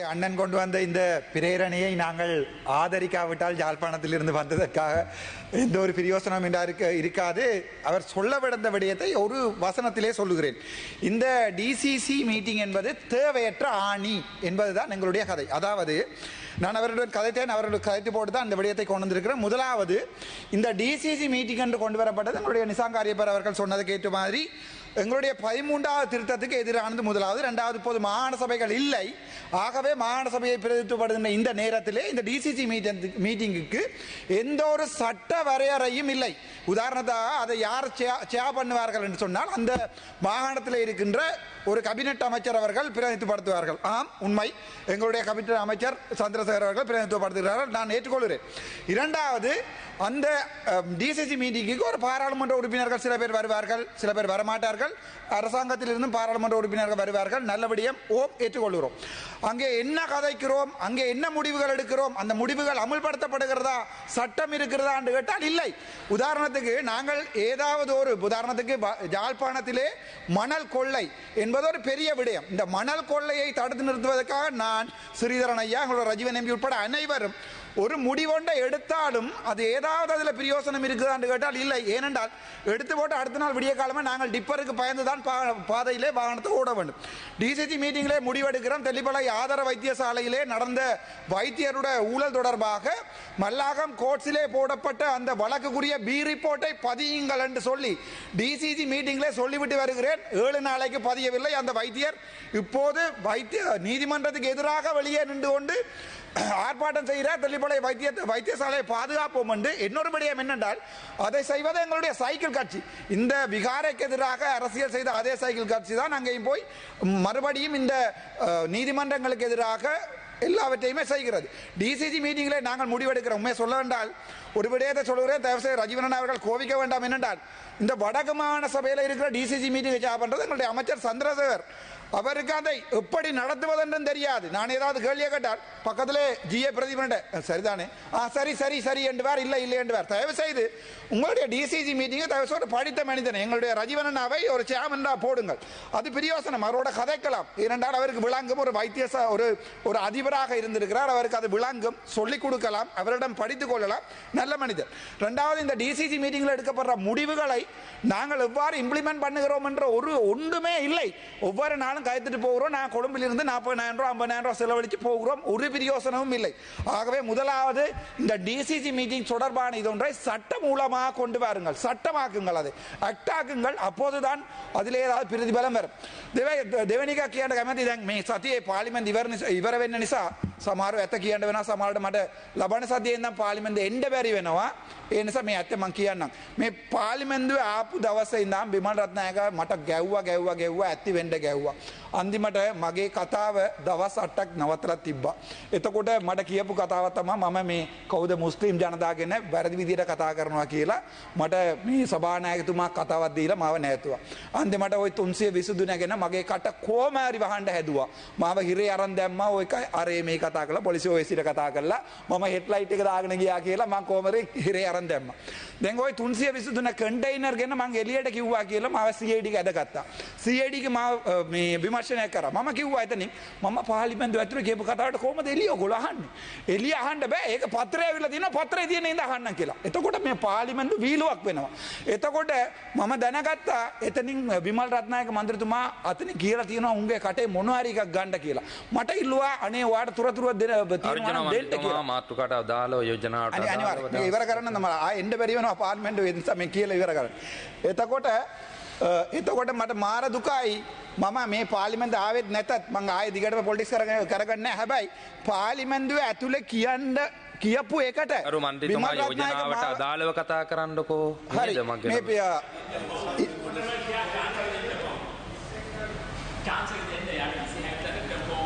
அண்ணன் கொண்டு வந்த இந்த பிரேரணையை நாங்கள் ஆதரிக்காவிட்டால் யாழ்ப்பாணத்திலிருந்து வந்ததற்காக எந்த ஒரு பிரியோசனம் இருக்க இருக்காது. அவர் சொல்ல விடந்த விடயத்தை ஒரு வசனத்திலே சொல்லுகிறேன். இந்த டிசிசி மீட்டிங் என்பது தேவையற்ற ஆணி என்பதுதான் எங்களுடைய கதை. அதாவது நான் அவருடன் கதைத்தேன் அவர்களுக்கு கதைத்து போட்டு தான் அந்த விடயத்தை கொண்டு வந்திருக்கிறேன். முதலாவது இந்த டிசிசி மீட்டிங் என்று கொண்டு வரப்பட்டது எங்களுடைய நிசாங்காரியப்பர் அவர்கள் சொன்னதுக்கு ஏற்ற மாதிரி எங்களுடைய பதிமூன்றாவது திருத்தத்துக்கு எதிரானது முதலாவது. ரெண்டாவது இப்போது மாகாண சபைகள் இல்லை. ஆகவே மாகாண சபையை பிரதித்துவப்படுகின்ற இந்த நேரத்திலே இந்த டிசிசி மீட்டிங் மீட்டிங்குக்கு எந்த ஒரு சட்ட வரையறையும் இல்லை. உதாரணத்தாக அதை யார் சேயா பண்ணுவார்கள் என்று சொன்னால் அந்த மாகாணத்தில் இருக்கின்ற ஒரு கபினெட் அமைச்சர் அவர்கள் பிரதித்துவப்படுத்துவார்கள் ஆம் உண்மை. எங்களுடைய கபினெட் அமைச்சர் சந்திரசேகர் அவர்கள் பிரதிநிதித்துவப்படுத்துகிறார்கள். நான் ஏற்றுக்கொள்கிறேன். இரண்டாவது அந்த டிசிசி மீட்டிங்குக்கு ஒரு பாராளுமன்ற உறுப்பினர்கள் சில பேர் வருவார்கள். சில பேர் வரமாட்டார்கள். அரசாங்கத்திலிருந்து பாராளுமன்ற உறுப்பினர்கள் வருவார்கள். நல்லபடியும் ஓம் ஏற்றுக்கொள்கிறோம். அங்கே என்ன கதைக்கிறோம்? அங்கே என்ன முடிவுகள் எடுக்கிறோம்? அந்த முடிவுகள் அமுல்படுத்தப்படுகிறதா? சட்டம் இருக்கிறதா என்று கேட்டால் இல்லை. உதாரணத்துக்கு நாங்கள் ஏதாவது ஒரு உதாரணத்துக்கு யாழ்ப்பாணத்திலே மணல் கொள்ளை என்பது ஒரு பெரிய விடயம். இந்த மணல் கொள்ளையை தடுத்து நிறுத்துவதற்காக நான் ஸ்ரீதரன் ஐயா எங்களோட ரஜீவன் எம்பி உட்பட அனைவரும் ஒரு முடிவொன்றை எடுத்தாலும் அது ஏதாவது அதில் பிரயோசனம் இருக்குதான்னு கேட்டால் இல்லை. ஏனென்றால் எடுத்து போட்டு அடுத்த நாள் விடிய காலமாக நாங்கள் டிப்பருக்கு பயந்து தான் பா- பாதையிலே வாகனத்தை ஓட வேண்டும். டிசிசி மீட்டிங்கிலே முடிவெடுக்கிறோம். தெல்லிப்பளை ஆதார வைத்தியசாலையிலே நடந்த வைத்தியருடைய ஊழல் தொடர்பாக மல்லாகம் கோட்ஸிலே போடப்பட்ட அந்த வழக்குக்குரிய பி ரிப்போர்ட்டை பதியுங்கள் என்று சொல்லி டிசிசி மீட்டிங்கிலே சொல்லிவிட்டு வருகிறேன். ஏழு நாளைக்கு பதியவில்லை. அந்த வைத்தியர் இப்போது வைத்திய நீதிமன்றத்துக்கு எதிராக வெளியே நின்று கொண்டு ஆர்ப்பாட்டம் செய்கிறார் தெல்லிப்பளை வைத்திய வைத்தியசாலையை பாதுகாப்போம் என்று இன்னொரு விடயம் என்னென்றால் அதை செய்வது எங்களுடைய சைக்கிள் கட்சி. இந்த விகாரைக்கு எதிராக அரசியல் செய்த அதே சைக்கிள் கட்சி தான் அங்கேயும் போய் மறுபடியும் இந்த நீதிமன்றங்களுக்கு எதிராக எல்லாவற்றையுமே செய்கிறது. டிசிசி மீட்டிங்கிலே நாங்கள் முடிவெடுக்கிறோம். உண்மையை சொல்ல வேண்டால் ஒரு விடயத்தை சொல்லுகிறேன் தயவுசெய்து ரஜீவனன் அவர்கள் கோவிக்க வேண்டாம் என்னென்றால் இந்த வடக்கு மாகாண சபையில் இருக்கிற டிசிசி மீட்டிங் பண்ணுறது எங்களுடைய அமைச்சர் சந்திரசேகர் அவருக்கு அதை எப்படி நடத்துவதென்றும் தெரியாது நான் ஏதாவது கேள்வியை கேட்டால் பக்கத்திலே ஜிஏ பிரதிபண்ட சரிதானே ஆ சரி சரி சரி என்றுவார் இல்லை இல்லை என்றுவார் தயவு செய்து உங்களுடைய டிசிசி மீட்டிங்கை தயவு செய்து படித்த மனிதன் எங்களுடைய ரஜீவனனாவை ஒரு சேமன்றா போடுங்கள் அது பிரியோசனம் அவரோட கதைக்கலாம் ஏனென்றால் அவருக்கு விளங்கும் ஒரு வைத்தியசா ஒரு ஒரு அதிபராக இருந்திருக்கிறார் அவருக்கு அது விளங்கும் சொல்லிக் கொடுக்கலாம் அவரிடம் படித்துக் கொள்ளலாம் நல்ல மனிதர் ரெண்டாவது இந்த டிசிசி மீட்டிங்கில் எடுக்கப்படுற முடிவுகளை நாங்கள் எவ்வாறு இம்ப்ளிமெண்ட் பண்ணுகிறோம் என்ற ஒரு ஒன்றுமே இல்லை ஒவ்வொரு நாளும் கயத்துட்டு போகிறோம் நான் கொழும்பிலிருந்து நாற்பதாயிரம் ரூபா ஐம்பதாயிரம் ரூபா செலவழித்து போகிறோம் ஒரு பிரயோசனமும் இல்லை ஆகவே முதலாவது இந்த டிசிசி மீட்டிங் தொடர்பான இதொன்றை சட்ட மூலமாக கொண்டு வாருங்கள் சட்டமாக்குங்கள் அதை அக்டாக்குங்கள் அப்போதுதான் அதில் ஏதாவது பிரதிபலம் வரும் දෙව දෙවනික කියන්න කැමති දැන් මේ සතියේ පාලිමෙන් ඉවර නිසා ඉවර වෙන්න නිසා සමහරව ඇත කියන්න වෙනවා සමහරට මට ලබන සතියේ ඉඳන් පාර්ලිමේන්තුව එන්න බැරි වෙනවා. ඒ නිසා මේ ඇත්ත මං කියන්නම්. මේ පාර්ලිමේන්තුවේ ආපු දවසේ ඉඳන් බිමල් රත්නායක මට ගැව්වා ගැව්වා ගැව්වා ඇත්ති වෙන්න ගැව්වා. අන්තිමට මගේ කතාව දවස් 8ක් නවත්තලා තිබ්බා. එතකොට මට කියපු කතාව තමයි මම මේ කවුද මුස්ලිම් ජනතාවගෙන වැරදි විදිහට කතා කරනවා කියලා මට මේ සභානායකතුමා කතාවක් දීලා මාව නැතුවා අන්තිමට ওই 320 නැගෙන මගේ කට කොහම හරි වහන්න හැදුවා. මාව හිරේ අරන් දැම්මා ඔය එක අරේ මේ කතා කළා පොලිසිය ඔය සිට කතා කළා මම හෙඩ්ලයිට් එක දාගෙන ගියා කියලා මං කොහමද හිරේ අරන් දැම්මා. දැන් ওই 323 කන්ටේනර් ගෙන මං එළියට කිව්වා කියලා මාව CID එක ඇදගත්තා. CID එක මාව මේ විමර්ශනය කරා. මම කිව්වා එතනින් මම පාර්ලිමේන්තුව ඇතුලේ කියපු කතාවට කොහමද එළිය ඔයගොල්ලෝ අහන්නේ? එළිය අහන්න බෑ. ඒක පත්‍රය ඇවිල්ලා තියෙනවා. පත්‍රය තියෙන ඉඳ අහන්න කියලා. එතකොට මේ පාර්ලිමේන්තුව වීලුවක් වෙනවා. එතකොට මම දැනගත්තා එතනින් විමල් රත්නායක මන්ත්‍රතුමා අතනින් කියලා තියෙනවා උන්ගේ කටේ මොනවා හරි එකක් ගන්න කියලා. මට ඉල්ලුවා අනේ ඔයාට තුරතුරුවක් දෙන තියෙනවා දෙන්න කියලා. මාතෘකට අදාළව යෝජනාවට අදාළව ඉවර කරන්න තමයි ආ එන්න බැරි වෙනවා පාර්මෙන්ටුවෙන් සම කියල ඉවර කර. එතකොට එතකොට මට මාර දුකයි. මම මේ පාලිමෙන්ද ආවෙත් නැතත් මං ආය දිගට පොලිස් කරග කරගන්න හැබැයි පාලිමෙන්දුව ඇතුළ කියන්න කියපු එකට මන්ට අදාළව කතා කරන්නකෝ. හරි. පියා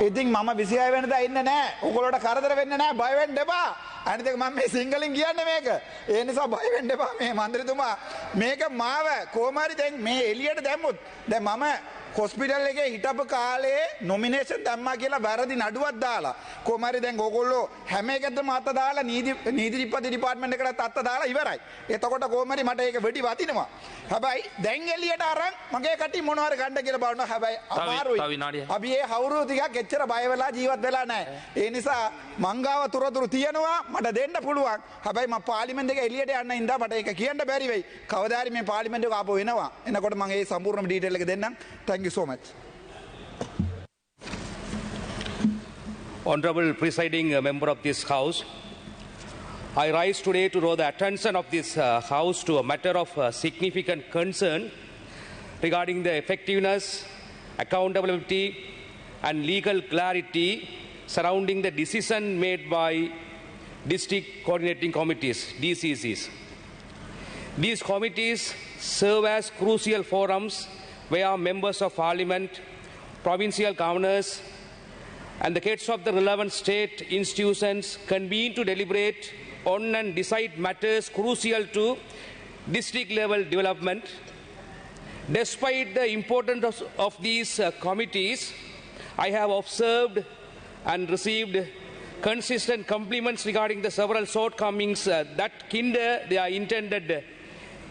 ඉතින් මම විසිය වෙනද ඉන්න නෑ. ඔකොලොට කරදර වෙන්න නෑ. බයවෙන් ඩබා දෙපා අනිතක මම මේ සිංහලින් කියන්න මේක ඒ නිසා බයවෙන් දෙපා මේ මන්ත්‍රතුමා මේක මාව කෝමරි දැන් මේ එලියට දැම්මුත් දැන් මම හොස්පිටල් එකේ හිටපු කාලේ නොමිනේෂන් දැම්මා කියලා වැරදි නඩුවක් දාලා කොහමරි දැන් ඕගොල්ලෝ හැම එකටම අත දාලා නීති නීතිපති ඩිපාර්ට්මන්ට් එකකට අත දාලා ඉවරයි. එතකොට කොහමරි මට ඒක වෙඩි වතිනවා. හැබැයි දැන් එළියට අරන් මගේ කටි මොනවාරි ගන්න කියලා බලනවා. හැබැයි අමාරුයි. අපි ඒ හවුරු ටිකක් එච්චර බය වෙලා ජීවත් වෙලා නැහැ. ඒ නිසා මංගාව තුරතුරු තියෙනවා මට දෙන්න පුළුවන්. හැබැයි මම පාර්ලිමේන්තු එක එළියට යන්න ඉඳා මට ඒක කියන්න බැරි වෙයි. කවදා හරි මේ පාර්ලිමේන්තු එක ආපහු එනවා. එනකොට මම ඒ සම්පූර්ණ ඩීටේල් එක දෙන්නම්. thank you so much. Honorable presiding uh, member of this House, I rise today to draw the attention of this uh, House to a matter of uh, significant concern regarding the effectiveness, accountability, and legal clarity surrounding the decision made by district coordinating committees, DCCs. These committees serve as crucial forums where members of parliament, provincial governors, and the heads of the relevant state institutions convene to deliberate on and decide matters crucial to district level development. Despite the importance of, of these uh, committees, I have observed and received consistent compliments regarding the several shortcomings uh, that hinder their intended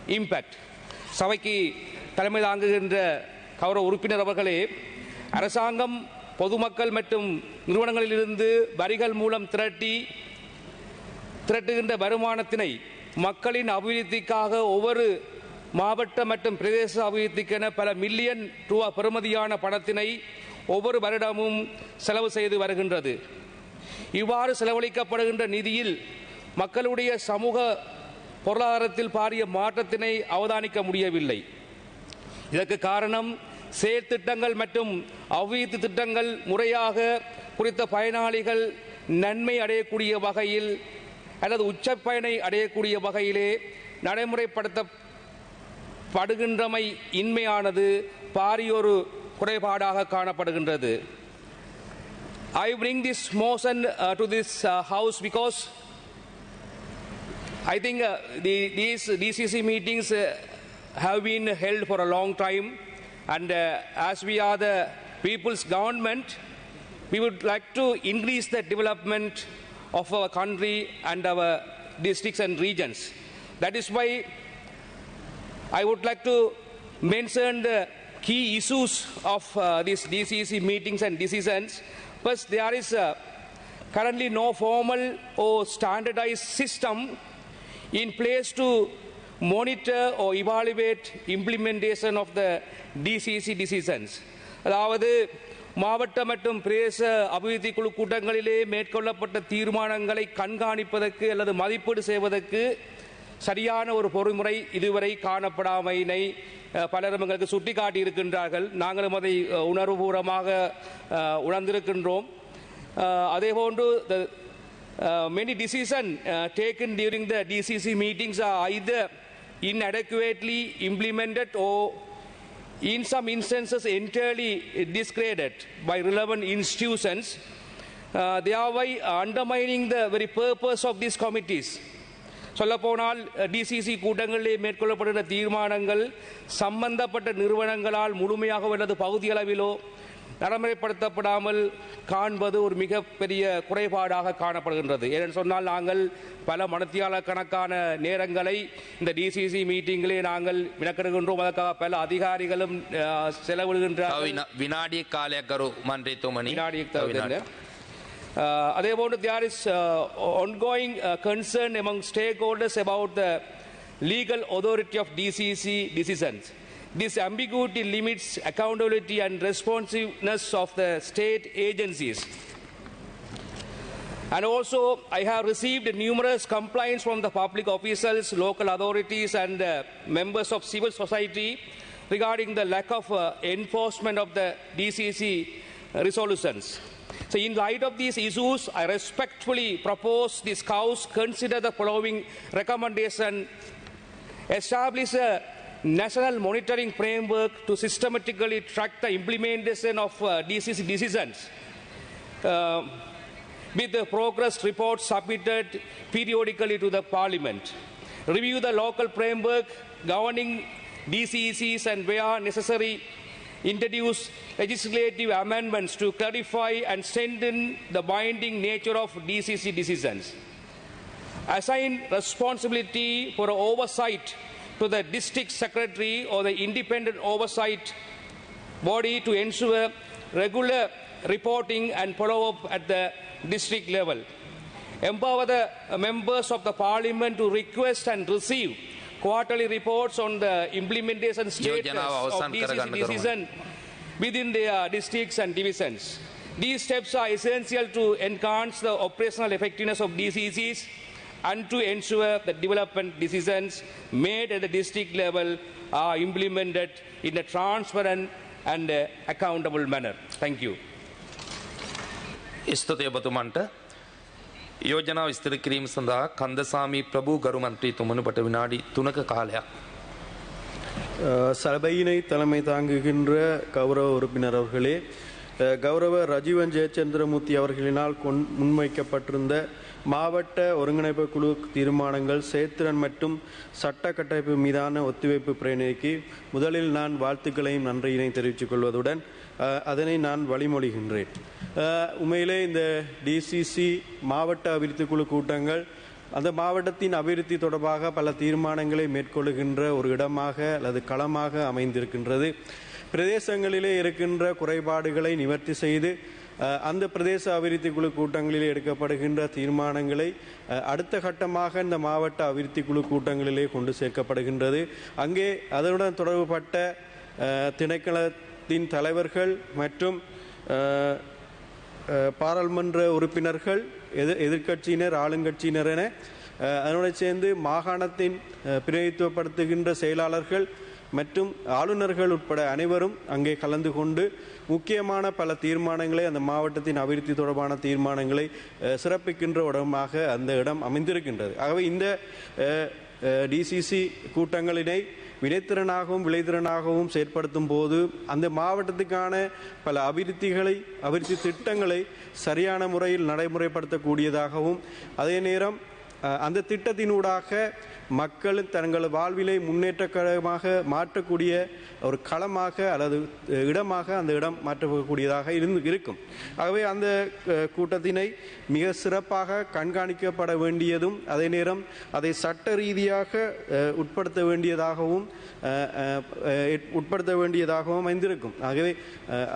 impact. சபைக்கு தலைமை தாங்குகின்ற கௌரவ உறுப்பினர் அவர்களே அரசாங்கம் பொதுமக்கள் மற்றும் நிறுவனங்களிலிருந்து வரிகள் மூலம் திரட்டி திரட்டுகின்ற வருமானத்தினை மக்களின் அபிவிருத்திக்காக ஒவ்வொரு மாவட்ட மற்றும் பிரதேச அபிவிருத்திக்கென பல மில்லியன் ரூபா பெறுமதியான பணத்தினை ஒவ்வொரு வருடமும் செலவு செய்து வருகின்றது இவ்வாறு செலவழிக்கப்படுகின்ற நிதியில் மக்களுடைய சமூக பொருளாதாரத்தில் பாரிய மாற்றத்தினை அவதானிக்க முடியவில்லை. இதற்கு காரணம் செயற்திட்டங்கள் மற்றும் அவ்வீத்து திட்டங்கள் முறையாக குறித்த பயனாளிகள் நன்மை அடையக்கூடிய வகையில் அல்லது உச்ச பயனை அடையக்கூடிய வகையிலே நடைமுறைப்படுத்தப்படுகின்றமை இன்மையானது பாரியொரு குறைபாடாக காணப்படுகின்றது. I bring this motion uh, to this uh, house because I think uh, the, these DCC meetings uh, have been held for a long time, and uh, as we are the people's government, we would like to increase the development of our country and our districts and regions. That is why I would like to mention the key issues of uh, these DCC meetings and decisions. First, there is uh, currently no formal or standardized system in place to monitor or evaluate implementation of the DCC decisions. அதாவது மாவட்ட மற்றும் பிரதேச அபிவிருத்தி குழு கூட்டங்களிலே மேற்கொள்ளப்பட்ட தீர்மானங்களை கண்காணிப்பதற்கு அல்லது மதிப்பீடு செய்வதற்கு சரியான ஒரு பொறிமுறை இதுவரை காணப்படாமையினை அஹ், பலரும் எங்களுக்கு சுட்டிக்காட்டி இருக்கின்றார்கள் நாங்களும் அதை அஹ், உணர்வுபூர்வமாக அஹ், உணர்ந்திருக்கின்றோம் அஹ், அதேபோன்று the uh, many decisions uh, taken during the DCC meetings are either inadequately implemented or in some instances entirely discredited by relevant institutions, uh, thereby undermining the very purpose of these committees. சொல்லப்போனால் DCC கூட்டங்களிலே மேற்கொள்ளப்படுகிற தீர்மானங்கள் சம்பந்தப்பட்ட நிறுவனங்களால் முழுமையாக அல்லது பகுதியளவிலோ நடைமுறைப்படுத்தப்படாமல் காண்பது ஒரு மிகப்பெரிய குறைபாடாக காணப்படுகின்றது. ஏன்னு சொன்னால் நாங்கள் பல மனத்தியாளர் கணக்கான நேரங்களை இந்த டிசிசி மீட்டிங்கிலே நாங்கள் விளக்கிடுகின்றோம். அதற்காக பல அதிகாரிகளும் செலவிடுகின்ற வினாடி காலே கரு மன்றி வினாடி. Uh, അതേപോലെ there is ongoing concern among stakeholders about the legal authority of the This ambiguity limits accountability and responsiveness of the state agencies. And also, I have received numerous complaints from the public officials, local authorities, and uh, members of civil society regarding the lack of uh, enforcement of the DCC resolutions. So, in light of these issues, I respectfully propose this House consider the following recommendation establish a national monitoring framework to systematically track the implementation of uh, DCC decisions. Uh, with the progress reports submitted periodically to the Parliament. Review the local framework governing DCECs and where necessary introduce legislative amendments to clarify and strengthen the binding nature of DCC decisions. Assign responsibility for oversight to the district secretary or the independent oversight body to ensure regular reporting and follow up at the district level. Empower the members of the parliament to request and receive quarterly reports on the implementation status යෝජනාව of අවසන් DCC කරගන්න කරුමයි. decision within their districts and divisions. These steps are essential to enhance the operational effectiveness of DCCs and to ensure that development decisions made at the district level are implemented in a transparent and uh, accountable manner. Thank you. ස්තුතිය ඔබතුමන්ට යෝජනා විස්තර කිරීම සඳහා කන්දසාමී ප්‍රභූ ගරු මන්ත්‍රීතුමනට විනාඩි තුනක කාලයක්. அஹ், சபையினை தலைமை தாங்குகின்ற கௌரவ உறுப்பினர் அவர்களே அஹ், கௌரவ ரஜீவன் ஜெயச்சந்திரமூர்த்தி அவர்களினால் கொண் முன்வைக்கப்பட்டிருந்த மாவட்ட ஒருங்கிணைப்பு குழு தீர்மானங்கள் செயற்திறன் மற்றும் சட்ட கட்டமைப்பு மீதான ஒத்துழைப்பு பிரேரணைக்கு முதலில் நான் வாழ்த்துக்களையும் நன்றியினை தெரிவித்துக் கொள்வதுடன் அதனை நான் வழிமொழிகின்றேன். உண்மையிலே இந்த டிசிசி மாவட்ட அபிவிருத்தி குழு கூட்டங்கள் அந்த மாவட்டத்தின் அபிவிருத்தி தொடர்பாக பல தீர்மானங்களை மேற்கொள்ளுகின்ற ஒரு இடமாக அல்லது களமாக அமைந்திருக்கின்றது. பிரதேசங்களிலே இருக்கின்ற குறைபாடுகளை நிவர்த்தி செய்து அந்த பிரதேச அபிவிருத்தி குழு கூட்டங்களில் எடுக்கப்படுகின்ற தீர்மானங்களை அடுத்த கட்டமாக இந்த மாவட்ட அபிவிருத்தி குழு கூட்டங்களிலே கொண்டு சேர்க்கப்படுகின்றது. அங்கே அதனுடன் தொடர்புபட்ட திணைக்களத்தின் தலைவர்கள் மற்றும் பாராளுமன்ற உறுப்பினர்கள் எதிர் எதிர்க்கட்சியினர் ஆளுங்கட்சியினர் என அதனுடன் சேர்ந்து மாகாணத்தின் அஹ், பிரதிநிதித்துவப்படுத்துகின்ற செயலாளர்கள் மற்றும் ஆளுநர்கள் உட்பட அனைவரும் அங்கே கலந்து கொண்டு முக்கியமான பல தீர்மானங்களை அந்த மாவட்டத்தின் அபிவிருத்தி தொடர்பான தீர்மானங்களை சிறப்பிக்கின்ற இடமாக அந்த இடம் அமைந்திருக்கின்றது. ஆகவே இந்த டிசிசி கூட்டங்களினை வினைத்திறனாகவும் விளைத்திறனாகவும் செயற்படுத்தும் போது அந்த மாவட்டத்துக்கான பல அபிவிருத்திகளை அபிவிருத்தி திட்டங்களை சரியான முறையில் நடைமுறைப்படுத்தக்கூடியதாகவும் அதே நேரம் அந்த திட்டத்தினூடாக மக்கள் தங்கள் வாழ்விலை முன்னேற்றகரமாக மாற்றக்கூடிய ஒரு களமாக அல்லது இடமாக அந்த இடம் மாற்றக்கூடியதாக இருந்து இருக்கும். ஆகவே அந்த கூட்டத்தினை மிக சிறப்பாக கண்காணிக்கப்பட வேண்டியதும் அதே நேரம் அதை சட்ட ரீதியாக உட்படுத்த வேண்டியதாகவும் உட்படுத்த வேண்டியதாகவும் அமைந்திருக்கும். ஆகவே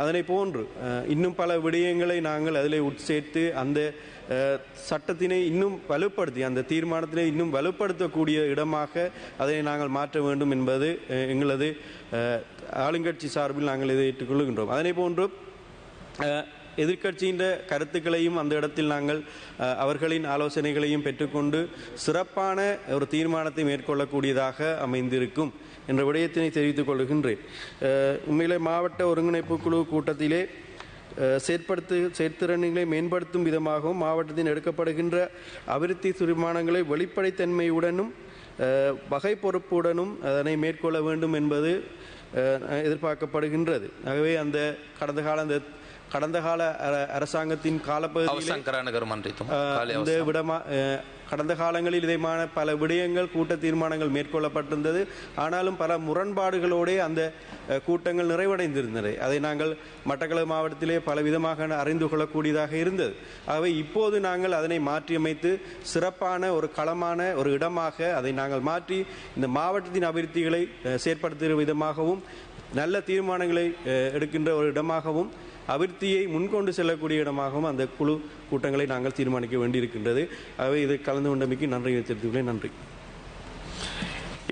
அதனை போன்று இன்னும் பல விடயங்களை நாங்கள் அதில் உட்சேர்த்து அந்த சட்டத்தினை இன்னும் வலுப்படுத்தி அந்த தீர்மானத்தினை இன்னும் வலுப்படுத்தக்கூடிய இடமாக அதனை நாங்கள் மாற்ற வேண்டும் என்பது எங்களது ஆளுங்கட்சி சார்பில் நாங்கள் இதை ஏற்றுக்கொள்கின்றோம். அதனை போன்று எதிர்கட்சியின் எதிர்க்கட்சியின் கருத்துக்களையும் அந்த இடத்தில் நாங்கள் அவர்களின் ஆலோசனைகளையும் பெற்றுக்கொண்டு சிறப்பான ஒரு தீர்மானத்தை மேற்கொள்ளக்கூடியதாக அமைந்திருக்கும் என்ற விடயத்தினை தெரிவித்துக் கொள்கின்றேன். உண்மையிலே மாவட்ட ஒருங்கிணைப்பு குழு கூட்டத்திலே செயற்படுத்து செயற்திறன்களை மேம்படுத்தும் விதமாகவும் மாவட்டத்தில் எடுக்கப்படுகின்ற அபிவிருத்தி தீர்மானங்களை வெளிப்படைத்தன்மையுடனும் வகை பொறுப்புடனும் அதனை மேற்கொள்ள வேண்டும் என்பது எதிர்பார்க்கப்படுகின்றது. ஆகவே அந்த கடந்த கால அந்த கடந்த கால அரசாங்கத்தின் காலப்பகுதியில் இந்த விடமா கடந்த காலங்களில் இதைமான பல விடயங்கள் கூட்ட தீர்மானங்கள் மேற்கொள்ளப்பட்டிருந்தது. ஆனாலும் பல முரண்பாடுகளோடே அந்த கூட்டங்கள் நிறைவடைந்திருந்தது. அதை நாங்கள் மட்டக்களப்பு மாவட்டத்திலே பல விதமாக அறிந்து கொள்ளக்கூடியதாக இருந்தது. ஆகவே இப்போது நாங்கள் அதனை மாற்றியமைத்து சிறப்பான ஒரு களமான ஒரு இடமாக அதை நாங்கள் மாற்றி இந்த மாவட்டத்தின் அபிவிருத்திகளை செயற்படுத்துகிற விதமாகவும் நல்ல தீர்மானங்களை எடுக்கின்ற ஒரு இடமாகவும் அபிவிருத்தியை முன்கொண்டு செல்லக்கூடிய இடமாகவும் அந்த குழு கூட்டங்களை நாங்கள் தீர்மானிக்க வேண்டியிருக்கின்றது ஆகவே இதை கலந்து கொண்டமைக்கு நன்றி தெரிவித்துள்ளேன் நன்றி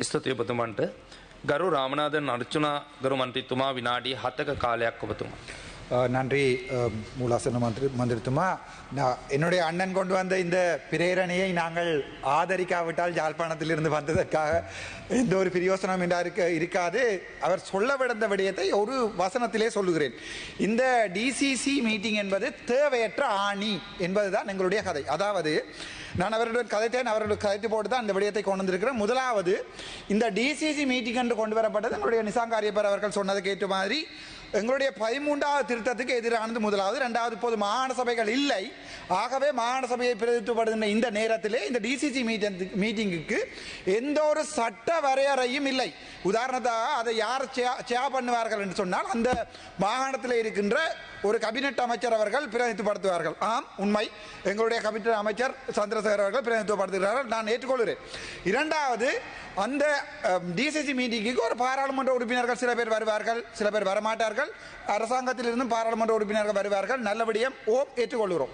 ස්තුතිය ඔබතුමන්ට ගරු රාමනාදන් අර්චුනා ගරු මන්ත්‍රීතුමා විනාඩි හතක කාලයක් ඔබතුමා. நன்றி மூலாசன மந்திரி மந்திரித்துமா. நான் என்னுடைய அண்ணன் கொண்டு வந்த இந்த பிரேரணையை நாங்கள் ஆதரிக்காவிட்டால் யாழ்ப்பாணத்திலிருந்து வந்ததற்காக எந்த ஒரு பிரியோசனம் என்றா இருக்க இருக்காது. அவர் சொல்ல விடந்த விடயத்தை ஒரு வசனத்திலே சொல்லுகிறேன். இந்த டிசிசி மீட்டிங் என்பது தேவையற்ற ஆணி என்பதுதான் எங்களுடைய கதை. அதாவது நான் அவருடன் கதைத்தேன் அவருடைய கதைத்து போட்டு தான் இந்த விடயத்தை கொண்டு வந்திருக்கிறேன். முதலாவது இந்த டிசிசி மீட்டிங் என்று கொண்டு வரப்பட்டது எங்களுடைய நிசாங்காரியப்பர் அவர்கள் சொன்னதுக்கு ஏற்ற மாதிரி எங்களுடைய பதிமூன்றாவது திருத்தத்துக்கு எதிரானது முதலாவது. ரெண்டாவது இப்போது மாகாண சபைகள் இல்லை. ஆகவே மாகாண சபையை பிரதித்துவப்படுகின்ற இந்த நேரத்திலே இந்த டிசிசி மீட்டிங்குக்கு எந்த ஒரு சட்ட வரையறையும் இல்லை. உதாரணத்தாக அதை யார் சேயா பண்ணுவார்கள் என்று சொன்னால் அந்த மாகாணத்தில் இருக்கின்ற ஒரு கபினெட் அமைச்சர் அவர்கள் பிரதித்துவப்படுத்துவார்கள் ஆம் உண்மை. எங்களுடைய கபினெட் அமைச்சர் சந்திரசேகர் அவர்கள் பிரதிநிதித்துவப்படுத்துகிறார்கள் நான் ஏற்றுக்கொள்கிறேன். இரண்டாவது அந்த டிசிசி மீட்டிங்குக்கு ஒரு பாராளுமன்ற உறுப்பினர்கள் சில பேர் வருவார்கள் சில பேர் வரமாட்டார்கள். அரசாங்கத்திலிருந்தும் பாராளுமன்ற உறுப்பினர்கள் வருவார்கள். நல்லபடியும் ஓம் ஏற்றுக்கொள்கிறோம்.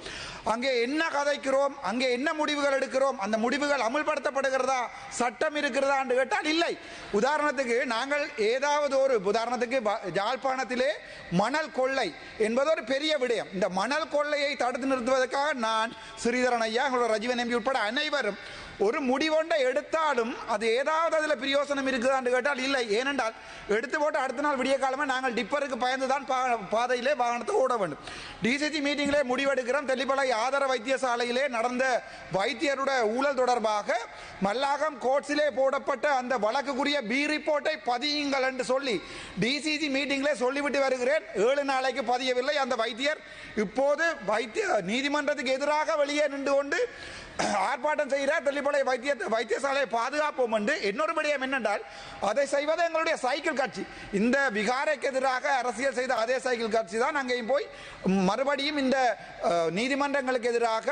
அங்கே என்ன கதைக்கிறோம் அங்கே என்ன முடிவுகள் எடுக்கிறோம் அந்த முடிவுகள் அமுல்படுத்தப்படுகிறதா சட்டம் இருக்கிறதா என்று கேட்டால் இல்லை. உதாரணத்துக்கு நாங்கள் ஏதாவது ஒரு உதாரணத்துக்கு யாழ்ப்பாணத்திலே மணல் கொள்ளை என்பது ஒரு பெரிய விடயம். இந்த மணல் கொள்ளையை தடுத்து நிறுத்துவதற்காக நான் ஸ்ரீதரன் ஐயா எங்களோட ரஜீவன் எம்பி உட்பட அனைவரும் ஒரு முடிவொன்றை எடுத்தாலும் அது ஏதாவது அதில் பிரயோசனம் இருக்குதான்னு கேட்டால் இல்லை. ஏனென்றால் எடுத்து போட்டு அடுத்த நாள் விடிய காலமாக நாங்கள் டிப்பருக்கு பயந்து தான் பா- பாதையிலே வாகனத்தை ஓட வேண்டும். டிசிசி மீட்டிங்கிலே முடிவெடுக்கிறோம். தெல்லிப்பளை ஆதார வைத்தியசாலையிலே நடந்த வைத்தியருடைய ஊழல் தொடர்பாக மல்லாகம் கோட்ஸிலே போடப்பட்ட அந்த வழக்குக்குரிய பி ரிப்போர்ட்டை பதியுங்கள் என்று சொல்லி டிசிசி மீட்டிங்கிலே சொல்லிவிட்டு வருகிறேன். ஏழு நாளைக்கு பதியவில்லை அந்த வைத்தியர். இப்போது வைத்திய நீதிமன்றத்துக்கு எதிராக வெளியே நின்று கொண்டு ஆர்ப்பாட்டம் செய்கிறார். தெல்லிப்பளை வைத்திய வைத்தியசாலையை பாதுகாப்போம் என்று இன்னொரு விடயம் என்னென்றால் அதை செய்வது எங்களுடைய சைக்கிள் கட்சி. இந்த விகாரைக்கு எதிராக அரசியல் செய்த அதே சைக்கிள் கட்சி தான் அங்கேயும் போய் மறுபடியும் இந்த நீதிமன்றங்களுக்கு எதிராக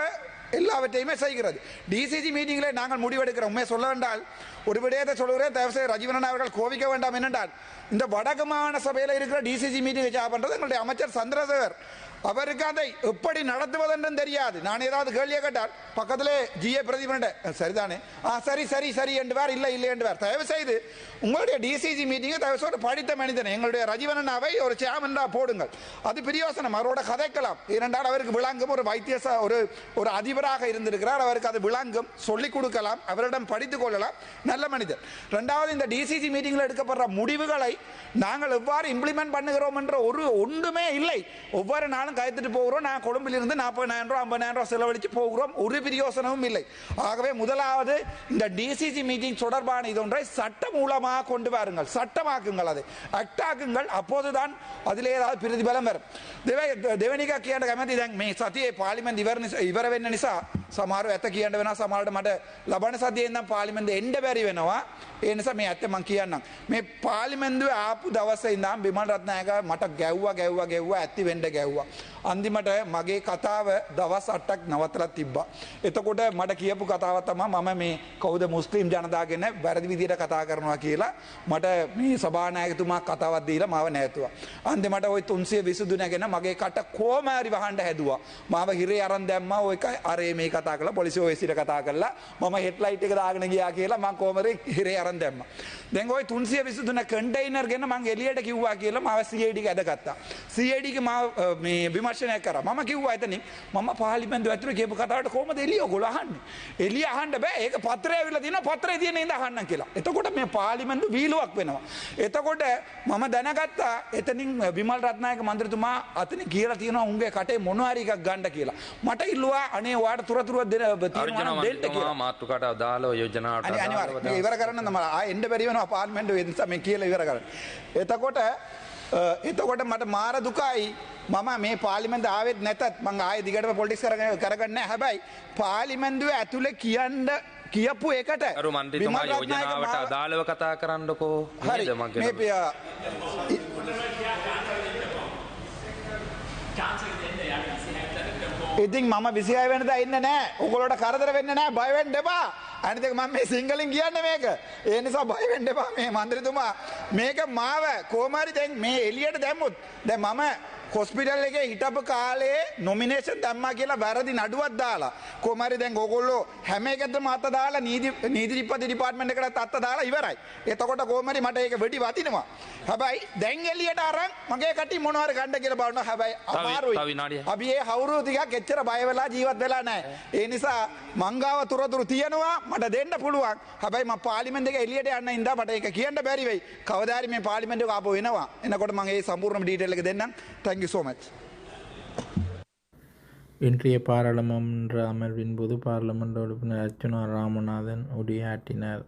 எல்லாவற்றையுமே செய்கிறது. டிசிசி மீட்டிங்கில் நாங்கள் முடிவெடுக்கிறோம். உண்மையை சொல்ல வேண்டால் ஒரு விடயத்தை சொல்கிறேன் தயவுசெய்து ரஜீவனன் அவர்கள் கோபிக்க வேண்டாம் என்னென்றால் இந்த வடக்கு மாகாண சபையில் இருக்கிற டிசிசி மீட்டிங் வச்சு பண்ணுறது எங்களுடைய அமைச்சர் சந்திரசேகர் அவருக்கு அதை எப்படி நடத்துவதென்றும் தெரியாது நான் ஏதாவது கேள்வியை கேட்டால் பக்கத்திலே ஜிஏ பிரதிபண்ட சரிதானே ஆ சரி சரி சரி என்றுவார் இல்லை இல்லை என்றுவார் தயவு செய்து உங்களுடைய டிசிசி மீட்டிங்கை தயவு செய்து படித்த மனிதன் எங்களுடைய ரஜீவனனாவை ஒரு சேமண்டா போடுங்கள் அது பிரியோசனம் அவரோட கதைக்கலாம் ஏனென்றால் அவருக்கு விளங்கும் ஒரு வைத்தியசா ஒரு ஒரு அதிபராக இருந்திருக்கிறார் அவருக்கு அது விளங்கும் சொல்லிக் கொடுக்கலாம் அவரிடம் படித்துக் கொள்ளலாம் நல்ல மனிதர். ரெண்டாவது இந்த டிசிசி மீட்டிங்கில் எடுக்கப்படுற முடிவுகளை நாங்கள் எவ்வாறு இம்ப்ளிமெண்ட் பண்ணுகிறோம் என்ற ஒரு ஒன்றுமே இல்லை. ஒவ்வொரு நாளும் கைத்துட்டு போகிறோம். நான் கொழும்பிலிருந்து நாற்பதாயிரம் ரூபா ஐம்பதாயிரம் ரூபா செலவழித்து போகிறோம். ஒரு பிரியோசனமும் இல்லை. ஆகவே முதலாவது இந்த டிசிசி மீட்டிங் தொடர்பான இதொன்றை சட்ட மூலமாக கொண்டு வாருங்கள். சட்டமாக்குங்கள் அதை. ஆக்டாக்குங்கள் அப்போதுதான் அதிலே ஏதாவது பிரதிபலம் வரும். தேவனிகா கேண்ட கமெண்ட் இதான் மே சத்தியை பார்லிமெண்ட் இவர் இவரவென்ன நிசா සමහර ඇත කියන්න වෙන සමහරට මට ලබන සතියෙන් නම් පාලිමෙන්ද එන්න බැරි වෙනවා. ඒ නිසා මේ ඇත්ත මං කියන්නම්. මේ පාලිමෙන්දුවේ ආපු දවසේ ඉඳන් බිමල් රත්නායක මට ගැව්වා ගැව්වා ගැව්වා ඇති වෙන්න ගැව්වා. අන්තිමට මගේ කතාව දවස් 8ක් නවත්තලා තිබ්බා එතකොට මට කියපු කතාව තමයි මම මේ කවුද මුස්ලිම් ජනතාවගෙන වැරදි විදිහට කතා කරනවා කියලා මට මේ සභානායකතුමා කතාවක් දීලා මාව නැතුවා අන්තිමට ওই 320 නැගෙන මගේ කට කොහමරි වහන්න හැදුවා මාව හිරේ අරන් දැම්මා ඔය එක අරේ මේ කතා කළා පොලිසිය ඔයසිට කතා කළා මම හෙඩ්ලයිට් එක දාගෙන ගියා කියලා මං කොහමරි හිරේ අරන් දැම්මා දැන් ওই 323 කන්ටේනර් ගෙන මං එළියට කිව්වා කියලා මාව CID එක ඇදගත්තා CID එක මාව අ, මේ විමර්ශනය කර. ම කිව් ඇතන ම පාලිබඳ ඇතුර කියපු කතාට කොම එලිය ගොලහන්න එලිය හන්ඩ බෑ. ඒක පත්‍රය විල දින පත්‍රය තියන ඉඳ හන්න කියලා. එතකොට මේ පාලිමඳු වීලුවක් වෙනවා. එතකොට මම දැනගත්තා එතනින් විමල් රත්නායක මන්ද්‍රතුමා අතන කියලා තියෙනවා උන්ගේ කටේ මොනවාරිකක් ගණ්ඩ කියලා. මට ඉල්ලවා අනේ වාට තුරතුරුව දෙන ෙල්ට කිය මාතුකට අදාලෝ යෝජනාට අනිවර කරන්න මලා එන්ඩ බැරිවෙන පාල්මෙන්ට වෙදසම කියල ඉවර කරන්න. එතකොට එතකොට මට මාර දුකයි. මම මේ පාර්ලිමේන්ත ආවෙත් නැතත් මං ආයේ දිගටම පොලිටික්ස් කරගෙන කරගන්නේ. හැබැයි පාර්ලිමේන්තුවේ ඇතුලේ කියන්න කියපු එකට විමල් රත්නායක යෝජනාවට අදාළව කතා කරන්නකෝ. හරි. මං. පිය- ඉතින් මම විසිහය වෙනද ඉන්න නෑ උගලට කරදර වෙන්න නෑ බයවෙන් දෙපා අනිතක මම මේ සිංහලින් කියන්න මේක. ඒ නිසා බයවෙන් දෙපා මේ මන්ත්‍රතුමා. මේක මාව කෝමරි දැන් මේ එලියට දැම්මුත්. දැන් මම හොස්පිටල් එකේ හිටපු කාලේ නොමිනේෂන් දැම්මා කියලා වැරදි නඩුවක් දාලා කොහමරි දැන් ඕගොල්ලෝ හැම එකටම අත දාලා නීති නීතිපති ඩිපාර්ට්මන්ට් එකට අත දාලා ඉවරයි. එතකොට කොහමරි මට ඒක වෙඩි වතිනවා. හැබැයි දැන් එළියට අරන් මගේ කටි මොනවාරි ගන්න කියලා බලනවා. හැබැයි අමාරුයි. අපි ඒ හවුරු ටිකක් එච්චර බය වෙලා ජීවත් වෙලා නැහැ. ඒ නිසා මංගාව තුරතුරු තියෙනවා මට දෙන්න පුළුවන්. හැබැයි මම පාර්ලිමේන්තු එක එළියට යන්න ඉඳා මට ඒක කියන්න බැරි වෙයි. කවදා හරි මේ පාර්ලිමේන්තු එක ආපහු එනවා. එනකොට මම ඒ සම්පූර්ණ ඩීටේල් එක දෙන්නම්. Thank you so இன்றைய பாராளுமன்ற அமர்வின் போது பாராளுமன்ற உறுப்பினர் அர்ச்சுனா ராமநாதன் உரையாற்றினார்.